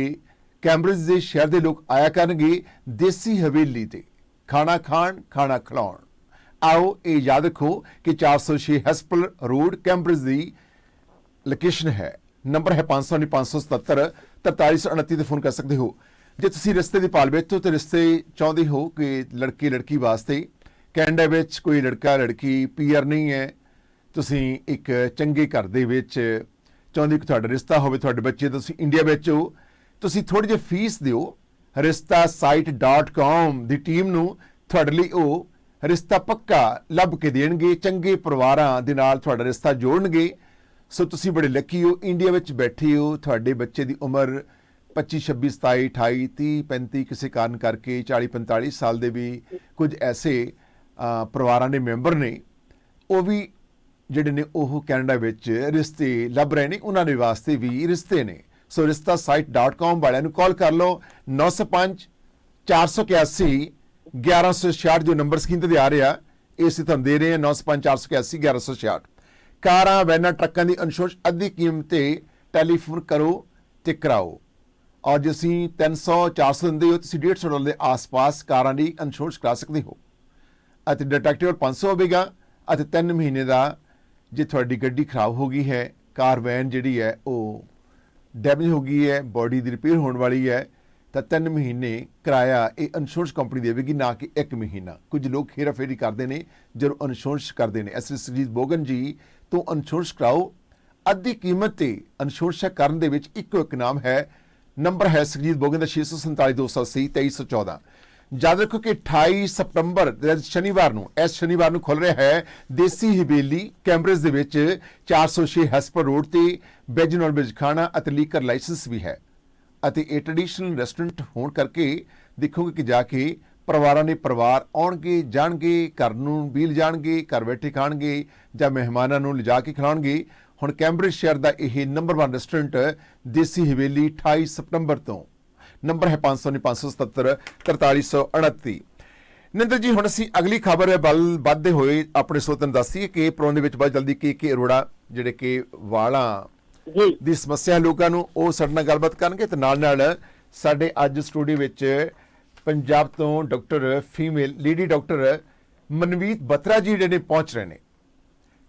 ਕੈਂਬਰਿਜ ਦੇ ਸ਼ਹਿਰ ਦੇ ਲੋਕ ਆਇਆ ਕਰਨਗੇ ਦੇਸੀ ਹਵੇਲੀ ਤੇ। ਖਾਣਾ ਖਾਣ, ਖਾਣਾ ਖਿਲਾਉਣ। ਆਓ ਇਹ ਯਾਦ ਰੱਖੋ ਕਿ 406 ਹੈਸਪਲ ਰੋਡ ਕੈਂਬਰਿਜ ਦੀ ਲੋਕੇਸ਼ਨ ਹੈ। ਨੰਬਰ ਹੈ 500 577 4329 ਤੇ ਫੋਨ ਕਰ ਸਕਦੇ ਹੋ। ਜੇ ਤੁਸੀਂ ਰਿਸ਼ਤੇ ਦੀ ਭਾਲ ਵਿੱਚ ਹੋ ਤੇ ਰਿਸ਼ਤੇ ਚਾਹੁੰਦੇ ਹੋ ਕਿ ਲੜਕੇ, ਲੜਕੀ ਵਾਸਤੇ, ਕੈਨੇਡਾ ਵਿੱਚ ਕੋਈ ਲੜਕਾ, ਲੜਕੀ ਪੀਆਰ ਨਹੀਂ ਹੈ, ਤੁਸੀਂ ਇੱਕ ਚੰਗੇ ਘਰ ਦੇ ਵਿੱਚ ਚਾਹੁੰਦੇ ਕਿ ਤੁਹਾਡਾ ਰਿਸ਼ਤਾ ਹੋਵੇ, ਤੁਹਾਡੇ ਬੱਚੇ ਤੁਸੀਂ ਇੰਡੀਆ ਵਿੱਚ ਹੋ ਤੁਸੀਂ ਥੋੜੀ ਜਿਹੀ ਫੀਸ ਦਿਓ ristasite.com ਦੀ ਟੀਮ ਨੂੰ ਤੁਹਾਡੇ ਲਈ ਉਹ ਰਿਸ਼ਤਾ ਪੱਕਾ ਲੱਭ ਕੇ ਦੇਣਗੇ, ਚੰਗੇ ਪਰਿਵਾਰਾਂ ਦੇ ਨਾਲ ਤੁਹਾਡਾ ਰਿਸ਼ਤਾ ਜੋੜਨਗੇ। ਸੋ ਤੁਸੀਂ ਬੜੇ ਲੱਕੀ ਹੋ ਇੰਡੀਆ ਵਿੱਚ ਬੈਠੇ ਹੋ, ਤੁਹਾਡੇ ਬੱਚੇ ਦੀ ਉਮਰ 25 26 27 28 30 35 ਕਿਸੇ ਕਾਰਨ ਕਰਕੇ 40 45 ਸਾਲ ਦੇ ਵੀ ਕੁਝ ਐਸੇ ਪਰਿਵਾਰਾਂ ਦੇ ਮੈਂਬਰ ਨੇ। ਉਹ ਵੀ ਜਿਹੜੇ ਨੇ ਉਹ ਕੈਨੇਡਾ ਵਿੱਚ ਰਿਸ਼ਤੇ ਲੱਭ ਰਹੇ ਨੇ, ਉਹਨਾਂ ਦੇ ਵਾਸਤੇ ਵੀ ਰਿਸ਼ਤੇ ਨੇ। ਸੋ ristasite.com ਵਾਲਿਆਂ ਨੂੰ ਕਾਲ ਕਰ ਲਓ। 905 481 1166 ਜੋ ਨੰਬਰ ਸਕਰੀਨ ਤੇ ਆ ਰਿਹਾ, ਇਹ ਅਸੀਂ ਤੁਹਾਨੂੰ ਦੇ ਰਹੇ ਹਾਂ। 905 481 1166 ਕਾਰਾਂ, ਵੈਨਾਂ, ਟਰੱਕਾਂ ਦੀ ਇੰਸ਼ੋਰੈਂਸ ਅੱਧੀ ਕੀਮਤ ਤੇ ਟੈਲੀਫੋਨ ਕਰੋ ਤੇ ਕਰਾਓ। ਔਰ ਜੇ ਅਸੀਂ 300 400 ਦਿੰਦੇ ਹੋ, ਤੁਸੀਂ 150 ਡਾਲਰ ਦੇ ਆਸ-ਪਾਸ ਕਾਰਾਂ ਦੀ ਇੰਸ਼ੋਰੈਂਸ ਕਰਾ ਸਕਦੇ ਹੋ। ਅਤੇ ਡਿਟੈਕਟਿਵ 500 ਹੋਵੇਗਾ ਅਤੇ 3 ਮਹੀਨੇ ਦਾ ਜੇ ਤੁਹਾਡੀ ਗੱਡੀ ਖਰਾਬ ਹੋ ਗਈ ਹੈ, ਕਾਰ ਵੈਨ ਜਿਹੜੀ ਹੈ, ਉਹ ਡੈਮੇਜ ਹੋ ਗਈ ਹੈ ਬਾਡੀ ਦੀ ਰਿਪੇਅਰ ਹੋਣ ਵਾਲੀ ਹੈ, ਤਾਂ 3 ਮਹੀਨੇ ਕਿਰਾਇਆ ਇਹ ਇੰਸ਼ੋਰੈਂਸ ਕੰਪਨੀ ਦੇਵੇਗੀ, ਨਾ ਕਿ 1 ਮਹੀਨਾ। ਕੁਝ ਲੋਕ ਹੇਰਾਫੇਰੀ ਕਰਦੇ ਨੇ, ਜਦੋਂ ਇੰਸ਼ੋਰੈਂਸ ਕਰਦੇ ਨੇ। ਐਸ ਸੁਜੀਤ ਬੋਗਨ ਜੀ, ਤੋਂ ਇੰਸ਼ੋਰੈਂਸ ਕਰਾਓ, ਅੱਧੀ ਕੀਮਤ ਤੇ ਇੰਸ਼ੋਰੈਂਸ ਕਰਨ ਦੇ ਵਿੱਚ ਇੱਕੋ ਇੱਕ ਨਾਮ ਹੈ ਨੰਬਰ ਹੈ ਸੁਜੀਤ ਬੋਗਨ ਦਾ 647 2314 ਯਾਦ ਰੱਖੋ ਕਿ 28 ਸਤੰਬਰ ਸ਼ਨੀਵਾਰ ਨੂੰ, ਇਸ ਸ਼ਨੀਵਾਰ ਨੂੰ ਖੁੱਲ ਰਿਹਾ ਹੈ ਦੇਸੀ ਹਵੇਲੀ ਕੈਂਬਰਿਜ ਦੇ ਵਿੱਚ 406 ਹੈਸਪਰ ਰੋਡ ਤੇ ਵੈਜ ਨਾਨ ਵੈਜ ਖਾਣਾ ਅਤੇ ਲੀਕਰ ਲਾਇਸੈਂਸ ਵੀ ਹੈ। ਅਤੇ ਇਹ ਟ੍ਰੈਡੀਸ਼ਨਲ ਰੈਸਟੋਰੈਂਟ ਹੋਣ ਕਰਕੇ ਦੇਖੋਗੇ ਕਿ ਜਾ ਕੇ ਪਰਿਵਾਰਾਂ ਦੇ ਪਰਿਵਾਰ ਆਉਣਗੇ, ਜਾਣਗੇ, ਘਰ ਨੂੰ ਵੀ ਲਿਜਾਣਗੇ ਘਰ ਬੈਠੇ ਖਾਣਗੇ ਜਾਂ ਮਹਿਮਾਨਾਂ ਨੂੰ ਲਿਜਾ ਕੇ ਖਿਲਾਉਣਗੇ। ਹੁਣ ਕੈਂਬਰਿਜ ਸ਼ਹਿਰ ਦਾ ਇਹ ਨੰਬਰ 1 ਰੈਸਟੋਰੈਂਟ ਦੇਸੀ ਹਵੇਲੀ 28 ਸਤੰਬਰ ਤੋਂ। ਨੰਬਰ ਹੈ 500 577 4329 ਨਿੰਦਰ ਜੀ ਹੁਣ ਅਸੀਂ ਅਗਲੀ ਖਬਰ ਬਲ ਵੱਧਦੇ ਹੋਏ ਆਪਣੇ ਸੋਤਨ ਦੱਸੀਏ ਕਿ ਪ੍ਰੋਨ ਦੇ ਵਿੱਚ ਬਹੁਤ ਜਲਦੀ ਕੇ ਕੇ ਅਰੋੜਾ ਜਿਹੜੇ ਕਿ ਵਾਲਾਂ ਜੀ। ਦੀ ਸਮੱਸਿਆ ਲੋਕਾਂ ਨੂੰ ਉਹ ਸਾਡੇ ਨਾਲ ਗੱਲਬਾਤ ਕਰਨਗੇ ਤੇ ਨਾਲ ਨਾਲ ਸਾਡੇ ਅੱਜ ਸਟੂਡੀਓ ਵਿੱਚ ਪੰਜਾਬ ਤੋਂ doctor female lady doctor Manveet Batra ji ਜਿਹੜੇ ਨੇ ਪਹੁੰਚ ਰਹੇ ਨੇ।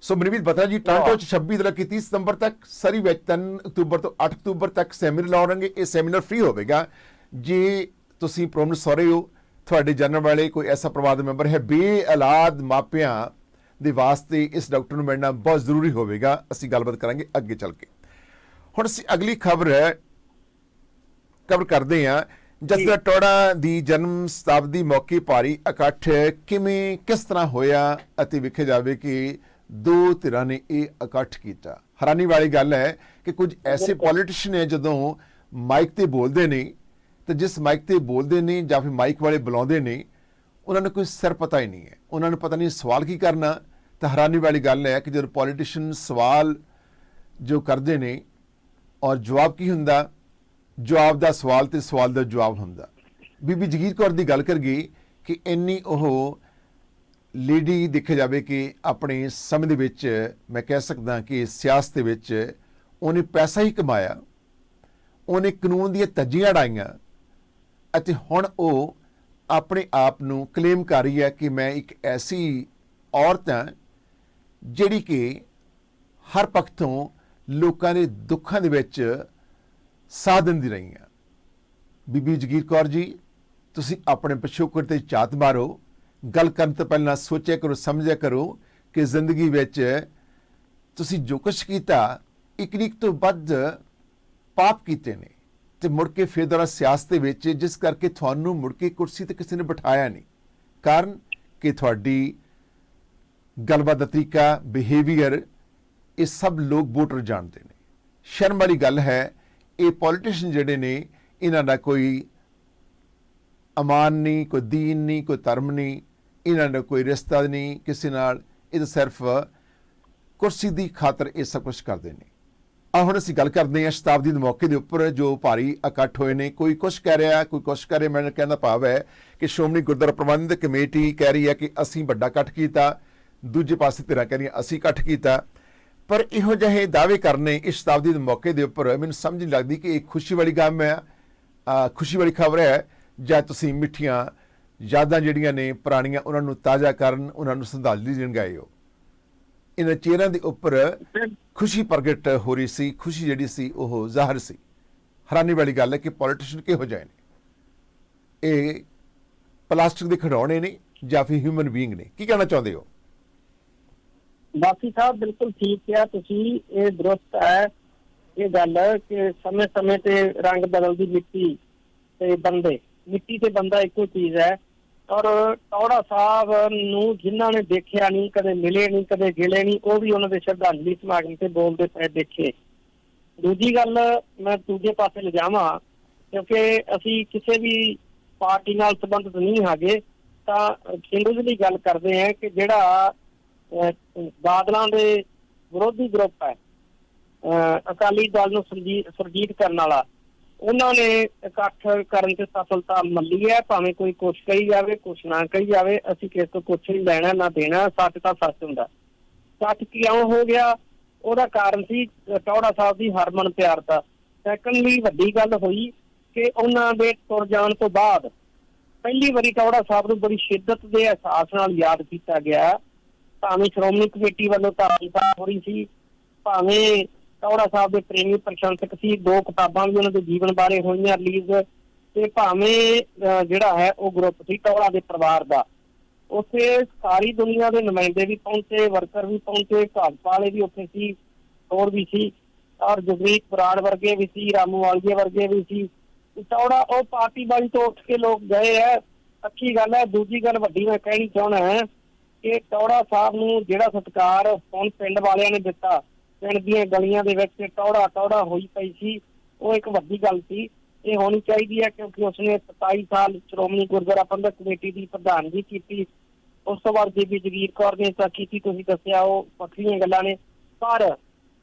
ਸੋ ਮਨਵੀਤ ਬਤਰਾ ਜੀ ਟੋਰਾਂਟੋ ਚ 26 ਤੋਂ ਲੈ ਕੇ 30 ਸਤੰਬਰ ਤੱਕ ਸਰੀ ਵਿੱਚ 3 ਅਕਤੂਬਰ ਤੋਂ 8 ਅਕਤੂਬਰ ਤੱਕ ਸੈਮੀਨਾਰ ਲਾਉਣਗੇ। ਇਹ ਸੈਮੀਨਾਰ ਫ੍ਰੀ ਹੋਵੇਗਾ। ਜੇ ਤੁਸੀਂ ਪ੍ਰੋਬਲਮ ਸੋਰੇ ਹੋ ਤੁਹਾਡੇ ਜਾਣਨ ਵਾਲੇ ਕੋਈ ਐਸਾ ਪਰਿਵਾਰ ਮੈਂਬਰ ਹੈ ਬੇਔਲਾਦ ਮਾਪਿਆਂ ਦੇ ਵਾਸਤੇ ਇਸ ਡਾਕਟਰ ਨੂੰ ਮਿਲਣਾ ਬਹੁਤ ਜ਼ਰੂਰੀ ਹੋਵੇਗਾ। ਅਸੀਂ ਗੱਲਬਾਤ ਕਰਾਂਗੇ ਅੱਗੇ ਚੱਲ ਕੇ। ਹੁਣ ਅਸੀਂ ਅਗਲੀ ਖਬਰ ਕਵਰ ਕਰਦੇ ਹਾਂ। ਜਸਦਾ ਟੋੜਾ ਦੀ ਜਨਮ ਸ਼ਤਾਬਦੀ ਮੌਕੇ ਭਾਰੀ ਇਕੱਠ ਕਿਵੇਂ ਕਿਸ ਤਰ੍ਹਾਂ ਹੋਇਆ ਅਤੇ ਵਿਖੇ ਜਾਵੇ ਕਿ ਦੋ ਧਿਰਾਂ ਨੇ ਇਹ ਇਕੱਠ ਕੀਤਾ। ਹੈਰਾਨੀ ਵਾਲੀ ਗੱਲ ਹੈ ਕਿ ਕੁਝ ਐਸੇ ਪੋਲੀਟੀਸ਼ੀਅਨ ਹੈ ਜਦੋਂ ਮਾਈਕ ਤੇ ਬੋਲਦੇ ਨੇ ਤੇ ਜਿਸ ਮਾਈਕ ਤੇ ਬੋਲਦੇ ਨੇ ਜਾਂ ਫਿਰ ਮਾਈਕ ਵਾਲੇ ਬੁਲਾਉਂਦੇ ਨੇ ਉਹਨਾਂ ਨੂੰ ਕੋਈ ਸਿਰ ਪਤਾ ਹੀ ਨਹੀਂ ਹੈ। ਉਹਨਾਂ ਨੂੰ ਪਤਾ ਨਹੀਂ ਸਵਾਲ ਕੀ ਕਰਨਾ। ਤਾਂ ਹੈਰਾਨੀ ਵਾਲੀ ਗੱਲ ਹੈ ਕਿ ਜਦੋਂ ਪੋਲੀਟੀਸ਼ੀਅਨ ਸਵਾਲ ਜੋ ਕਰਦੇ ਨੇ ਔਰ ਜਵਾਬ ਕੀ ਹੁੰਦਾ? ਜਵਾਬ ਦਾ ਸਵਾਲ ਤੇ ਸਵਾਲ ਦਾ ਜਵਾਬ ਹੁੰਦਾ। ਬੀਬੀ ਜਗੀਰ ਕੌਰ ਦੀ ਗੱਲ ਕਰਗੀ ਕਿ ਇੰਨੀ ਉਹ ਲੇਡੀ ਦੇਖਿਆ ਜਾਵੇ ਕਿ ਆਪਣੇ ਸਮੇਂ ਦੇ ਵਿੱਚ ਮੈਂ ਕਹਿ ਸਕਦਾ ਕਿ ਸਿਆਸਤ ਦੇ ਵਿੱਚ ਉਹਨੇ ਪੈਸਾ ਹੀ ਕਮਾਇਆ, ਉਹਨੇ ਕਾਨੂੰਨ ਦੀਆਂ ਤੱਜੀਆਂ ਡਾਈਆਂ ਅਤੇ ਹੁਣ ਉਹ ਆਪਣੇ ਆਪ ਨੂੰ ਕਲੇਮ ਕਰ ਰਹੀ ਹੈ ਕਿ ਮੈਂ ਇੱਕ ਐਸੀ ਔਰਤ ਹਾਂ ਜਿਹੜੀ ਕਿ ਹਰ ਪੱਖ ਤੋਂ ਲੋਕਾਂ ਦੇ ਦੁੱਖਾਂ ਦੇ ਵਿੱਚ ਸਾਥ ਦਿੰਦੀ ਰਹੀ ਹੈ। ਬੀਬੀ ਜਗੀਰ ਕੌਰ ਜੀ, ਤੁਸੀਂ ਆਪਣੇ ਪਿਛੋਕੜ ਤੇ ਝਾਤ ਮਾਰੋ। ਗੱਲ ਕਰਨ ਤੋਂ ਪਹਿਲਾਂ ਸੋਚਿਆ ਕਰੋ, ਸਮਝਿਆ ਕਰੋ ਕਿ ਜ਼ਿੰਦਗੀ ਵਿੱਚ ਤੁਸੀਂ ਜੋ ਕੁਛ ਕੀਤਾ, ਇੱਕ ਇੱਕ ਤੋਂ ਵੱਧ ਪਾਪ ਕੀਤੇ ਨੇ ਤੇ ਮੁੜ ਕੇ ਫਿਰ ਦੁਆਰਾ ਸਿਆਸਤ ਦੇ ਵਿੱਚ, ਜਿਸ ਕਰਕੇ ਤੁਹਾਨੂੰ ਮੁੜ ਕੇ ਕੁਰਸੀ ਤੇ ਕਿਸੇ ਨੇ ਬਿਠਾਇਆ ਨਹੀਂ। ਕਾਰਨ ਕਿ ਤੁਹਾਡੀ ਗੱਲਬਾਤ ਦਾ ਤਰੀਕਾ ਬਿਹੇਵੀਅਰ ਇਹ ਸਭ ਲੋਕ ਵੋਟਰ ਜਾਣਦੇ ਨੇ। ਸ਼ਰਮ ਵਾਲੀ ਗੱਲ ਹੈ, ਇਹ ਪੋਲੀਟੀਸ਼ੀਅਨ ਜਿਹੜੇ ਨੇ, ਇਹਨਾਂ ਦਾ ਕੋਈ ਅਮਾਨ ਨਹੀਂ, ਕੋਈ ਦੀਨ ਨਹੀਂ, ਕੋਈ ਧਰਮ ਨਹੀਂ ਇਹਨਾਂ ਦਾ ਕੋਈ ਰਿਸ਼ਤਾ ਨਹੀਂ ਕਿਸੇ ਨਾਲ। ਇਹ ਤਾਂ ਸਿਰਫ ਕੁਰਸੀ ਦੀ ਖਾਤਰ ਇਹ ਸਭ ਕੁਝ ਕਰਦੇ ਨੇ। ਆ ਹੁਣ ਅਸੀਂ ਗੱਲ ਕਰਦੇ ਹਾਂ ਸ਼ਤਾਬਦੀ ਦੇ ਮੌਕੇ ਦੇ ਉੱਪਰ ਜੋ ਭਾਰੀ ਇਕੱਠ ਹੋਏ ਨੇ। ਕੋਈ ਕੁਝ ਕਹਿ ਰਿਹਾ, ਕੋਈ ਕੁਝ ਕਹਿ ਰਿਹਾ, ਮੈਨੂੰ ਕਹਿੰਦਾ ਭਾਵ ਹੈ ਕਿ ਸ਼੍ਰੋਮਣੀ ਗੁਰਦੁਆਰਾ ਪ੍ਰਬੰਧਕ ਕਮੇਟੀ ਕਹਿ ਰਹੀ ਹੈ ਕਿ ਅਸੀਂ ਵੱਡਾ ਇਕੱਠ ਕੀਤਾ, ਦੂਜੇ ਪਾਸੇ ਧਿਰਾਂ ਕਹਿ ਰਹੀਆਂ, ਅਸੀਂ ਇਕੱਠ ਕੀਤਾ। ਪਰ ਇਹੋ ਜਿਹੇ ਦਾਅਵੇ ਕਰਨੇ ਇਸ ਸ਼ਤਾਬਦੀ ਦੇ ਮੌਕੇ ਦੇ ਉੱਪਰ ਮੈਨੂੰ ਸਮਝ ਨਹੀਂ ਲੱਗਦੀ ਕਿ ਇਹ ਖੁਸ਼ੀ ਵਾਲੀ ਗੱਲ ਹੈ ਖੁਸ਼ੀ ਵਾਲੀ ਖਬਰ ਹੈ ਜਾਂ ਤੁਸੀਂ ਮਿੱਠੀਆਂ ਯਾਦਾਂ ਜਿਹੜੀਆਂ ਨੇ ਪੁਰਾਣੀਆਂ ਉਹਨਾਂ ਨੂੰ ਤਾਜ਼ਾ ਕਰਨ ਉਹਨਾਂ ਨੂੰ ਸੰਭਾਲੀ ਦੇਣ ਗਏ ਹੋ ਇਹਨਾਂ ਚਿਹਰਿਆਂ ਦੇ ਉੱਪਰ ਖੁਸ਼ੀ ਪ੍ਰਗਟ ਹੋ ਰਹੀ ਸੀ ਖੁਸ਼ੀ ਜਿਹੜੀ ਸੀ ਉਹ ਜ਼ਾਹਰ ਸੀ। ਹੈਰਾਨੀ ਵਾਲੀ ਗੱਲ ਹੈ ਕਿ ਪੋਲੀਟੀਸ਼ੀਅਨ ਕਿਹੋ ਜਿਹੇ ਨੇ? ਇਹ ਪਲਾਸਟਿਕ ਦੇ ਖਿਡੌਣੇ ਨੇ ਜਾਂ ਫਿਰ ਹਿਊਮਨ ਬੀਇੰਗ ਨੇ? ਕੀ ਕਹਿਣਾ ਚਾਹੁੰਦੇ ਹੋ? ਬਾਕੀ ਸਾਹਿਬ ਬਿਲਕੁਲ ਠੀਕ ਕਿਹਾ ਤੁਸੀਂ ਇਹ ਦਰੁਸਤ ਹੈ। ਇਹ ਗੱਲ ਕਿ ਸਮੇਂ-ਸਮੇਂ ਤੇ ਰੰਗ ਬਦਲਦੀ ਮਿੱਟੀ ਤੇ ਬੰਦੇ ਮਿੱਟੀ ਤੇ ਬੰਦਾ ਇੱਕੋ ਚੀਜ਼ ਹੈ। ਔਰ ਟੌੜਾ ਸਾਹਿਬ ਨੂੰ ਜਿਨ੍ਹਾਂ ਨੇ ਦੇਖਿਆ ਨਹੀਂ ਕਦੇ ਮਿਲੇ ਨਹੀਂ ਕਦੇ ਗਿਲੇ ਨਹੀਂ ਉਹ ਵੀ ਉਹਨਾਂ ਦੇ ਸ਼ਰਧਾਂਜਲੀ ਸਮਾਗਮ ਤੇ ਬੋਲਦੇ ਪਏ ਦੇਖੇ। ਦੂਜੀ ਗੱਲ ਮੈਂ ਦੂਜੇ ਪਾਸੇ ਲਿਜਾਵਾਂ ਕਿਉਂਕਿ ਅਸੀਂ ਕਿਸੇ ਵੀ ਪਾਰਟੀ ਨਾਲ ਸੰਬੰਧਿਤ ਨਹੀਂ ਹੈਗੇ ਤਾਂ ਕੇਂਦਰੀ ਗੱਲ ਕਰਦੇ ਹਾਂ ਕਿ ਜਿਹੜਾ ਬਾਦਲਾਂ ਦੇ ਵਿਰੋਧੀ ਗਰੁੱਪ ਹੈ ਅਹ, ਅਕਾਲੀ ਦਲ ਨੂੰ ਸੁਰਜੀ- ਸੁਰਜੀਤ ਕਰਨ ਵਾਲਾ ਉਹਨਾਂ ਨੇ ਇਕੱਠ ਕਰਨ ਤੇ ਸਫਲਤਾ ਮੱਲੀ ਹੈ, ਭਾਵੇਂ ਕੋਈ ਕੁਛ ਕਹੀ ਜਾਵੇ, ਕੁਛ ਨਾ ਕਹੀ ਜਾਵੇ, ਅਸੀਂ ਕਿਸੇ ਤੋਂ ਕੁਛ ਨਹੀਂ ਲੈਣਾ, ਨਾ ਦੇਣਾ, ਸੱਚ ਤਾਂ ਸੱਚ ਹੁੰਦਾ। ਸੱਚ ਕਿਉਂ ਹੋ ਗਿਆ? ਉਹਦਾ ਕਾਰਨ ਸੀ ਟੌੜਾ ਸਾਹਿਬ ਦੀ ਹਰਮਨ ਪਿਆਰਤਾ ਸੈਕੰਡਲੀ ਵੱਡੀ ਗੱਲ ਹੋਈ ਕਿ ਉਹਨਾਂ ਦੇ ਤੁਰ ਜਾਣ ਤੋਂ ਬਾਅਦ ਪਹਿਲੀ ਵਾਰੀ ਟੌੜਾ ਸਾਹਿਬ ਨੂੰ ਬੜੀ ਸ਼ਿੱਦਤ ਦੇ ਅਹਿਸਾਸ ਨਾਲ ਯਾਦ ਕੀਤਾ ਗਿਆ। ਭਾਵੇਂ ਸ਼੍ਰੋਮਣੀ ਕਮੇਟੀ ਵੱਲੋਂ ਤਾਰੀਫਾਂ ਹੋ ਰਹੀ ਸੀ, ਭਾਵੇਂ ਟੌੜਾ ਸਾਹਿਬ ਦੇ ਪ੍ਰੇਮੀ ਪ੍ਰਸ਼ੰਸਕ ਸੀ। ਦੋ ਕਿਤਾਬਾਂ ਵੀ ਉਹਨਾਂ ਦੇ ਜੀਵਨ ਬਾਰੇ ਹੋਈਆਂ ਰਿਲੀਜ਼ ਤੇ ਭਾਵੇਂ ਜਿਹੜਾ ਹੈ ਉਹ ਗਰੁੱਪ ਸੀ ਟੌੜਾ ਦੇ ਪਰਿਵਾਰ ਦਾ। ਉੱਥੇ ਸਾਰੀ ਦੁਨੀਆ ਦੇ ਨੁਮਾਇੰਦੇ ਵੀ ਪਹੁੰਚੇ, ਵਰਕਰ ਵੀ ਪਹੁੰਚੇ ਭਾਜਪਾ ਵਾਲੇ ਵੀ ਉੱਥੇ ਸੀ, ਹੋਰ ਵੀ ਸੀ। ਔਰ ਜਗਰੀਤ ਬਰਾੜ ਵਰਗੇ ਵੀ ਸੀ, ਰਾਮੂ ਵਾਲੀਏ ਵਰਗੇ ਵੀ ਸੀ। ਟੌੜਾ ਉਹ ਪਾਰਟੀਬਾਜ਼ੀ ਤੋਂ ਉੱਠ ਕੇ ਲੋਕ ਗਏ ਹੈ ਅੱਛੀ ਗੱਲ ਹੈ ਦੂਜੀ ਗੱਲ ਵੱਡੀ ਮੈਂ ਕਹਿਣੀ ਚਾਹਣਾ ਹੈ ਕਿ ਟੌੜਾ ਸਾਹਿਬ ਨੂੰ ਜਿਹੜਾ ਸਤਿਕਾਰ ਹੁਣ ਪਿੰਡ ਵਾਲਿਆਂ ਨੇ ਦਿੱਤਾ ਪਿੰਡ ਦੀਆਂ ਗਲੀਆਂ ਦੇ ਵਿੱਚ ਟੌੜਾ ਟੌੜਾ ਹੋਈ ਪਈ ਸੀ। ਉਹ ਇੱਕ ਵੱਡੀ ਗੱਲ ਸੀ। ਇਹ ਹੋਣੀ ਚਾਹੀਦੀ ਹੈ ਕਿਉਂਕਿ ਉਸਨੇ 27 ਸਾਲ ਸ਼੍ਰੋਮਣੀ ਗੁਰਦੁਆਰਾ ਪ੍ਰਬੰਧਕ ਕਮੇਟੀ ਦੀ ਪ੍ਰਧਾਨਗੀ ਕੀਤੀ। ਉਸ ਤੋਂ ਬਾਅਦ ਬੀਬੀ ਜਗੀਰ ਕੌਰ ਨੇ ਤਾਂ ਕੀਤੀ, ਤੁਸੀਂ ਦੱਸਿਆ ਉਹ ਵੱਖਰੀਆਂ ਗੱਲਾਂ ਨੇ। ਪਰ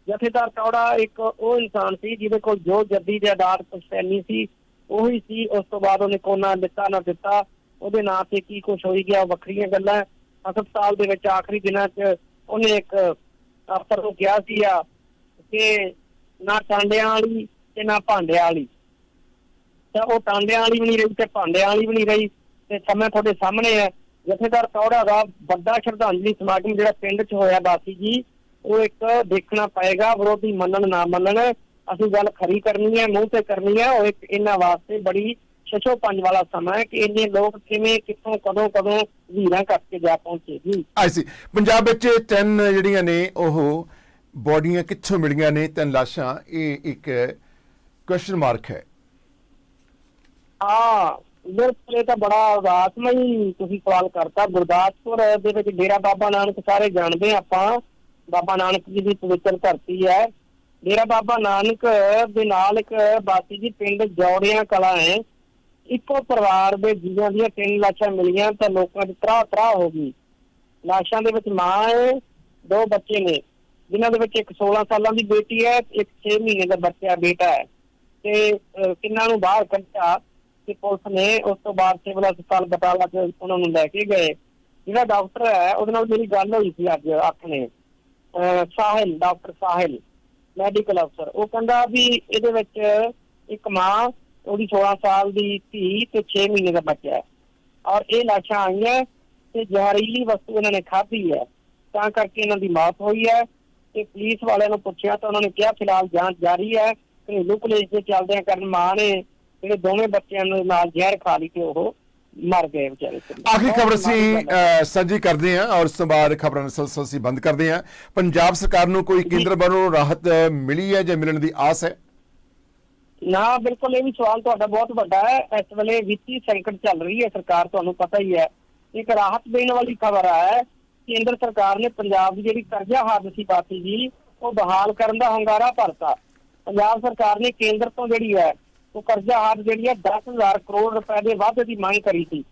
ਜਥੇਦਾਰ ਟੌੜਾ ਇੱਕ ਉਹ ਇਨਸਾਨ ਸੀ ਜਿਹਦੇ ਕੋਲ ਜੋ ਜੱਦੀ ਦੇ ਆਧਾਰ ਪਛਤਾਨੀ ਸੀ, ਉਹੀ ਸੀ। ਉਸ ਤੋਂ ਬਾਅਦ ਉਹਨੇ ਕੋਨਾ ਦਿੱਤਾ, ਨਾ ਦਿੱਤਾ। ਉਹਦੇ ਨਾਂ ਤੇ ਕੀ ਕੁਝ ਹੋਈ ਗਿਆ, ਵੱਖਰੀਆਂ ਗੱਲਾਂ। ਹਸਪਤਾਲ ਦੇ ਵਿੱਚ ਆਖਰੀ ਦਿਨਾਂ 'ਚ ਉਹਨੇ ਇੱਕ ਅਫਸਰ ਨੂੰ ਕਿਹਾ ਸੀ ਆ ਕਿ ਨਾ ਟਾਂਡਿਆਂ ਵਾਲੀ ਤੇ ਨਾ ਭਾਂਡਿਆਂ ਵਾਲੀ। ਤਾਂ ਉਹ ਟਾਂਡਿਆਂ ਵਾਲੀ ਵੀ ਨਹੀਂ ਰਹੀ ਤੇ ਭਾਂਡਿਆਂ ਵਾਲੀ ਵੀ ਨਹੀਂ ਰਹੀ, ਤੇ ਸਮੇਂ ਤੁਹਾਡੇ ਸਾਹਮਣੇ ਹੈ। ਜਥੇਦਾਰ ਕੌੜਾ ਦਾ ਵੱਡਾ ਸ਼ਰਧਾਂਜਲੀ ਸਮਾਗਮ ਜਿਹੜਾ ਪਿੰਡ 'ਚ ਹੋਇਆ ਬਾਸੀ ਜੀ, ਉਹ ਇੱਕ ਦੇਖਣਾ ਪਏਗਾ, ਵਿਰੋਧੀ ਮੰਨਣ ਨਾ ਮੰਨਣ। ਅਸੀਂ ਗੱਲ ਖਰੀ ਕਰਨੀ ਹੈ, ਮੂੰਹ ਤੇ ਕਰਨੀ ਹੈ, ਉਹ ਇੱਕ ਇਹਨਾਂ ਵਾਸਤੇ ਬੜੀ ਛਛੋ ਪੰਜ ਵਾਲਾ ਸਮਾਂ ਹੈ ਕਿ ਇੰਨੇ ਲੋਕ ਕਿਵੇਂ ਕਿੱਥੋਂ ਕਦੋਂ ਕਦੋਂ ਵੀਰਾਂ ਕਰਕੇ ਜਾ ਪਹੁੰਚੇ ਜੀ। ਆਈ ਸੀ ਪੰਜਾਬ ਵਿੱਚ ਤਿੰਨ ਜਿਹੜੀਆਂ ਨੇ ਉਹ ਬੋਡੀਆਂ ਕਿੱਥੋਂ ਮਿਲੀਆਂ ਨੇ ਤਿੰਨ ਲਾਸ਼ਾਂ ਇਹ ਇੱਕ ਕੁਐਸਚਨ ਮਾਰਕ ਹੈ। ਬਿਲਕੁਲ ਇਹ ਤਾਂ ਬੜਾ ਉਦਾਸਮਈ ਤੁਸੀਂ ਸਵਾਲ ਕਰਤਾ। ਗੁਰਦਾਸਪੁਰ ਦੇ ਵਿੱਚ ਡੇਰਾ ਬਾਬਾ ਨਾਨਕ ਸਾਰੇ ਜਾਣਦੇ ਆਪਾਂ। ਬਾਬਾ ਨਾਨਕ ਜੀ ਦੀ ਪਵਿੱਤਰ ਧਰਤੀ ਹੈ। ਡੇਰਾ ਬਾਬਾ ਨਾਨਕ ਦੇ ਨਾਲ ਇੱਕ ਬਾਸੀ ਜੀ ਪਿੰਡ ਜੌੜਿਆਂ ਕਲਾ ਹੈ। ਇੱਕੋ ਪਰਿਵਾਰ ਦੇ ਜੀਆਂ ਦੀਆਂ ਤਿੰਨ ਲਾਸ਼ਾਂ ਮਿਲੀਆਂ ਤਾਂ ਲੋਕਾਂ 'ਚ ਤਰਾ ਤਰਾ ਹੋ ਗਈ। ਲਾਸ਼ਾਂ ਦੇ ਵਿੱਚ ਮਾਂ ਹੈ ਦੋ ਬੱਚੇ ਨੇ ਜਿਨ੍ਹਾਂ ਦੇ ਵਿੱਚ ਇੱਕ 16 ਸਾਲਾਂ ਦੀ ਬੇਟੀ ਹੈ ਇੱਕ 6 ਮਹੀਨੇ ਦਾ ਬੱਚਾ ਬੇਟਾ ਹੈ। ਤੇ ਕਿੰਨਾਂ ਨੂੰ ਬਾਹਰ ਕੱਢਿਆ ਤੇ ਪੁਲਿਸ ਨੇ ਉਸ ਤੋਂ ਬਾਅਦ ਸਿਵਲ ਹਸਪਤਾਲ ਬਟਾਲਾ 'ਚ ਉਹਨਾਂ ਨੂੰ ਲੈ ਕੇ ਗਏ। ਜਿਹੜਾ ਡਾਕਟਰ ਹੈ ਉਹਦੇ ਨਾਲ ਮੇਰੀ ਗੱਲ ਹੋਈ ਸੀ ਅੱਜ ਆਖਣੇ ਅਹ, ਸਾਹਿਲ ਡਾਕਟਰ ਸਾਹਿਲ ਮੈਡੀਕਲ ਅਫਸਰ ਉਹ ਕਹਿੰਦਾ ਵੀ ਇਹਦੇ ਵਿੱਚ ਇੱਕ ਮਾਂ ਉਹਦੀ 16 ਸਾਲ ਦੀ ਧੀ ਤੇ 6 ਮਹੀਨੇ ਦਾ ਬੱਚਾ ਹੈ। ਔਰ ਇਹ ਲਾਸ਼ਾਂ ਆਈਆਂ ਤੇ ਜ਼ਹਿਰੀਲੀ ਵਸਤੂ ਇਹਨਾਂ ਨੇ ਖਾਧੀ ਹੈ। ਤਾਂ ਕਰਕੇ ਇਹਨਾਂ ਦੀ ਮੌਤ ਹੋਈ ਹੈ ਤੇ ਪੁਲਿਸ ਵਾਲਿਆਂ ਨੂੰ ਪੁੱਛਿਆ ਤਾਂ ਉਹਨਾਂ ਨੇ ਕਿਹਾ ਫਿਲਹਾਲ ਜਾਂਚ ਜਾਰੀ ਹੈ। ਘਰੇਲੂ ਕਲੇਸ਼ ਦੇ ਚੱਲਦਿਆਂ ਕਾਰਨ ਮਾਂ ਨੇ ਜਿਹੜੇ ਦੋਵੇਂ ਬੱਚਿਆਂ ਨੂੰ ਨਾਲ ਜ਼ਹਿਰ ਖਾ ਲਈ ਤੇ ਉਹ ਮਰ ਗਏ ਵਿਚਾਰੇ ਆਖਰੀ ਖਬਰ ਅ, ਸਾਂਝੀ ਕਰਦੇ ਹਾਂ ਔਰ ਬਾਅਦ ਖਬਰਾਂ ਦਾ ਸਿਲਸਿਲਾ ਅਸੀਂ ਬੰਦ ਕਰਦੇ ਹਾਂ। ਪੰਜਾਬ ਸਰਕਾਰ ਨੂੰ ਕੋਈ ਕੇਂਦਰ ਵੱਲੋਂ ਰਾਹਤ ਮਿਲੀ ਹੈ ਜਾਂ ਮਿਲਣ ਦੀ ਆਸ ਹੈ? ਨਾ, ਬਿਲਕੁਲ ਇਹ ਵੀ ਸਵਾਲ ਤੁਹਾਡਾ ਬਹੁਤ ਵੱਡਾ ਹੈ। ਇਸ ਵੇਲੇ ਵਿੱਤੀ ਸੰਕਟ ਚੱਲ ਰਹੀ ਹੈ, ਸਰਕਾਰ ਤੁਹਾਨੂੰ ਪਤਾ ਹੀ ਹੈ। ਇੱਕ ਰਾਹਤ ਦੇਣ ਵਾਲੀ ਖਬਰ ਹੈ ਕੇਂਦਰ ਸਰਕਾਰ ਨੇ ਪੰਜਾਬ ਦੀ ਜਿਹੜੀ ਕਰਜ਼ਾ ਹੱਦ ਸੀ ਪਾਤੀ ਜੀ ਉਹ ਬਹਾਲ ਕਰਨ ਦਾ ਹੰਗਾਰਾ ਭਰਤਾ। ਪੰਜਾਬ ਸਰਕਾਰ ਨੇ ਕੇਂਦਰ ਤੋਂ ਜਿਹੜੀ ਹੈ, ਉਹ ਕਰਜ਼ਾ ਹਾਦ ਜਿਹੜੀ ਹੈ 10000 ਕਰੋੜ ਰੁਪਏ ਦੇ ਵਾਧੇ ਦੀ ਮੰਗ ਕਰੀ ਸੀ।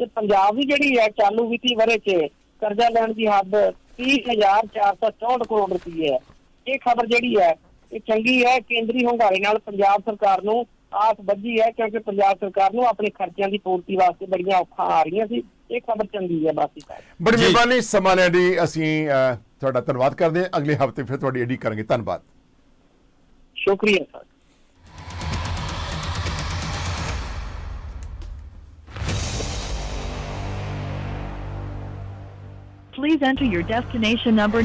ਤੇ ਪੰਜਾਬ ਦੀ ਜਿਹੜੀ ਹੈ, ਚਾਲੂ ਵਿੱਤੀ ਵਰੇ 'ਚ ਕਰਜ਼ਾ ਲੈਣ ਦੀ ਹੱਦ 30464 ਕਰੋੜ ਰੁਪਏ ਹੈ। ਇਹ ਖਬਰ ਜਿਹੜੀ ਹੈ ਇਹ ਚੰਗੀ ਹੈ ਕੇਂਦਰੀ ਹੰਗਾਰੇ ਨਾਲ ਪੰਜਾਬ ਸਰਕਾਰ ਨੂੰ ਆਸ ਬੱਝੀ ਹੈ ਕਿਉਂਕਿ ਪੰਜਾਬ ਸਰਕਾਰ ਨੂੰ ਆਪਣੇ ਖਰਚਿਆਂ ਦੀ ਪੂਰਤੀ ਵਾਸਤੇ ਬੜੀਆਂ ਔਖਾਂ ਆ ਰਹੀਆਂ ਸੀ। ਇਹ ਖਬਰ ਚੰਗੀ ਹੈ ਬਾਕੀ ਸਾਹਿਬ ਬੜੀ। ਮਿਹਰਬਾਨੀ ਸਮਾਂ ਲੈਣ ਲਈ ਅਸੀਂ ਤੁਹਾਡਾ ਧੰਨਵਾਦ ਕਰਦੇ ਹਾਂ। ਅਗਲੇ ਹਫ਼ਤੇ ਫਿਰ ਤੁਹਾਡੀ ਐਡੀ ਕਰਾਂਗੇ। ਧੰਨਵਾਦ। ਸ਼ੁਕਰੀਆ sir. Please enter your destination number.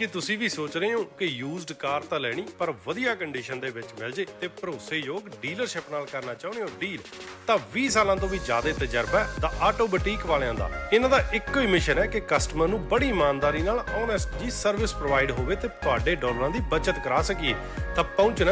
ਕਿ ਤੁਸੀਂ ਵੀ ਸੋਚ ਰਹੇ ਹੋ ਕਿ ਯੂਜ਼ਡ ਕਾਰ ਤਾਂ ਲੈਣੀ, ਪਰ ਵਧੀਆ ਕੰਡੀਸ਼ਨ ਦੇ ਵਿੱਚ ਮਿਲ ਜੇ ਤੇ ਭਰੋਸੇਯੋਗ ਡੀਲਰਸ਼ਿਪ ਨਾਲ ਕਰਨਾ ਚਾਹੁੰਦੇ ਹੋ ਡੀਲ ਤਾਂ 20 ਸਾਲਾਂ ਤੋਂ ਵੀ ਜ਼ਿਆਦਾ ਤਜਰਬਾ ਦਾ ਆਟੋ ਬੁਟੀਕ ਵਾਲਿਆਂ ਦਾ। ਇਹਨਾਂ ਦਾ ਇੱਕੋ ਹੀ ਮਿਸ਼ਨ ਹੈ ਕਿ ਕਸਟਮਰ ਨੂੰ ਬੜੀ ਇਮਾਨਦਾਰੀ ਨਾਲ ਓਨੈਸਟ ਜੀ ਸਰਵਿਸ ਪ੍ਰੋਵਾਈਡ ਹੋਵੇ ਤੇ ਤੁਹਾਡੇ ਡਾਲਰਾਂ ਦੀ ਬਚਤ ਕਰਾ ਸਕੀਏ। ਤਾਂ ਪਹੁੰਚਣਾ